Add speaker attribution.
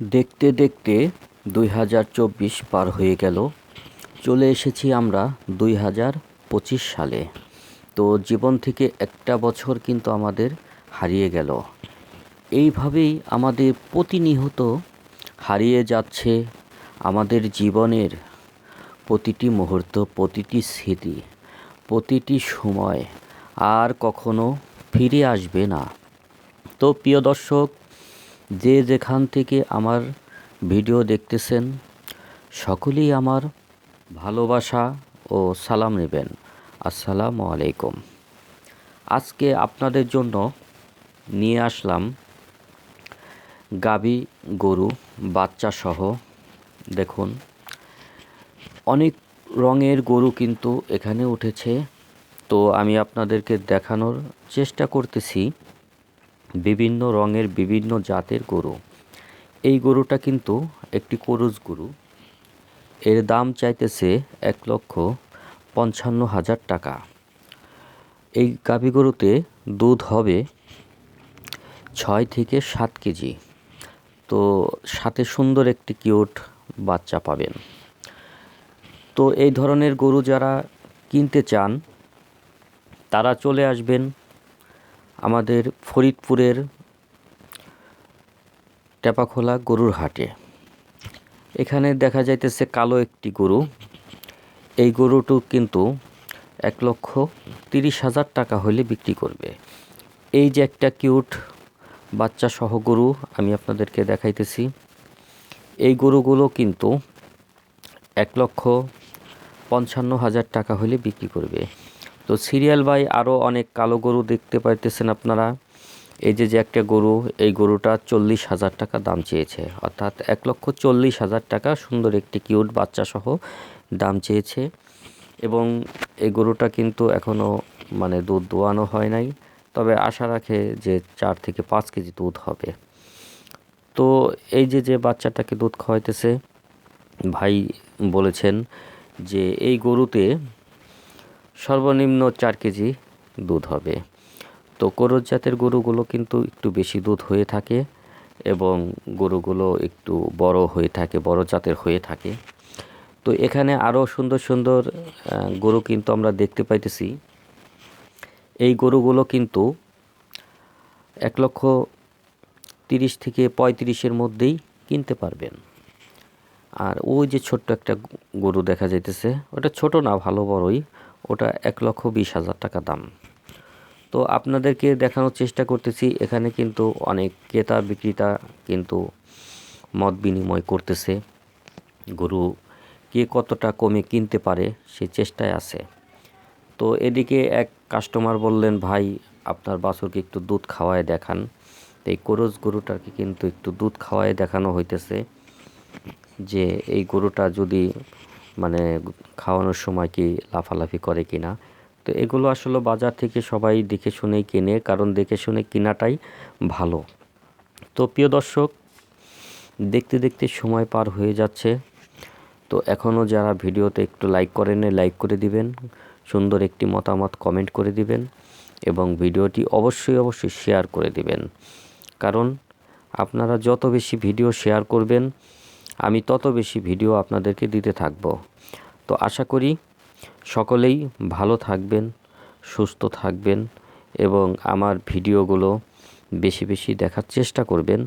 Speaker 1: দেখতে দেখতে দুই হাজার চব্বিশ পার হয়ে গেল। চলে এসেছি আমরা দুই হাজার পঁচিশ সালে। তো জীবন থেকে একটা বছর কিন্তু আমাদের হারিয়ে গেল। এইভাবেই আমাদের প্রতিনিয়ত হারিয়ে যাচ্ছে আমাদের জীবনের প্রতিটি মুহূর্ত, প্রতিটি স্মৃতি, প্রতিটি সময় আর কখনো ফিরে আসবে না। তো প্রিয় দর্শক যে যেখান থেকে আমার ভিডিও দেখতেছেন, সকলেই আমার ভালোবাসা ও সালাম নেবেন। আসসালামু আলাইকুম। আজকে আপনাদের জন্য নিয়ে আসলাম গাবি, গরু, বাচ্চা সহ, দেখুন, অনেক রঙের গরু কিন্তু এখানে উঠেছে। তো আমি আপনাদেরকে দেখানোর চেষ্টা করতেছি। বিভিন্ন রঙের বিভিন্ন জাতের গরু। এই গরুটা কিন্তু একটি করুজ গরু। এর দাম চাইতেছে এক লক্ষ পঞ্চান্ন হাজার টাকা। এই গাভী গরুতে দুধ হবে ছয় থেকে সাত কেজি। তো সাথে সুন্দর একটি কিউট বাচ্চা পাবেন। তো এই ধরনের গরু যারা কিনতে চান, তারা চলে আসবেন আমাদের ফরিদপুরের টেপাখোলা গরুর হাটে। এখানে দেখা যাইতেছে কালো একটি গরু। এই গরুটো কিন্তু এক লক্ষ তিরিশ হাজার টাকা হলে বিক্রি করবে। এই যে একটা কিউট বাচ্চা সহ গরু আমি আপনাদেরকে দেখাইতেছি। এই গরুগুলো কিন্তু এক লক্ষ পঞ্চান্ন হাজার টাকা হলে বিক্রি করবে। তো সিরিয়াল বাই আরও অনেক কালো গরু দেখতে পাইতেছেন আপনারা। এই যে যে একটা গরু, এই গরুটা চল্লিশ হাজার টাকা দাম চেয়েছে। অর্থাৎ এক লক্ষ চল্লিশ হাজার টাকা সুন্দর একটি কিউট বাচ্চা সহ দাম চেয়েছে। এবং এই গরুটা কিন্তু এখনও মানে দুধ দোয়ানো হয় নাই। তবে আশা রাখে যে চার থেকে পাঁচ কেজি দুধ হবে। তো এই যে যে বাচ্চাটাকে দুধ খাওয়াইতেছে, ভাই বলেছেন যে, এই গরুতে সর্বনিম্ন চার কেজি দুধ হবে। তো করজ জাতের গরুগুলো কিন্তু একটু বেশি দুধ হয়ে থাকে এবং গরুগুলো একটু বড় হয়ে থাকে, বড় জাতের হয়ে থাকে। তো এখানে আরও সুন্দর সুন্দর গরু কিন্তু আমরা দেখতে পাইতেছি। এই গরুগুলো কিন্তু এক লক্ষ তিরিশ থেকে পঁয়ত্রিশের মধ্যেই কিনতে পারবেন। আর ওই যে ছোট্ট একটা গরু দেখা যাইতেছে, ওটা ছোট না, ভালো বড়ই। ওটা এক লক্ষ বিশ হাজার টাকা দাম। তো আপনাদেরকে দেখানোর চেষ্টা করতেছি, এখানে কিন্তু অনেক ক্রেতা বিক্রেতা কিন্তু মত বিনিময় করতেছে। গরু কে কতটা কমে কিনতে পারে সে চেষ্টায় আছে। তো এদিকে এক কাস্টমার বললেন, ভাই, আপনার বাছুরকে একটু দুধ খাওয়ায় দেখান। তো এই করজ গরুটাকে কিন্তু একটু দুধ খাওয়ায় দেখানো হইতেছে যে এই গরুটা যদি মানে খাওয়ানোর সময় কি লাফালাফি করে কিনা তো এগুলো আসলে বাজার থেকে সবাই দেখে শুনেই কেনে, কারণ দেখে শুনে কেনাটাই ভালো। তো প্রিয় দর্শক, দেখতে দেখতে সময় পার হয়ে যাচ্ছে। তো এখনও যারা ভিডিওতে একটু লাইক করেন লাইক করে দিবেন। সুন্দর একটি মতামত কমেন্ট করে দিবেন এবং ভিডিওটি অবশ্যই অবশ্যই শেয়ার করে দিবেন। কারণ আপনারা যত বেশি ভিডিও শেয়ার করবেন আমি তত বেশি ভিডিও আপনাদেরকে দিতে থাকব। তো আশা করি সকলেই ভালো থাকবেন, সুস্থ থাকবেন এবং আমার ভিডিওগুলো বেশি বেশি দেখার চেষ্টা করবেন।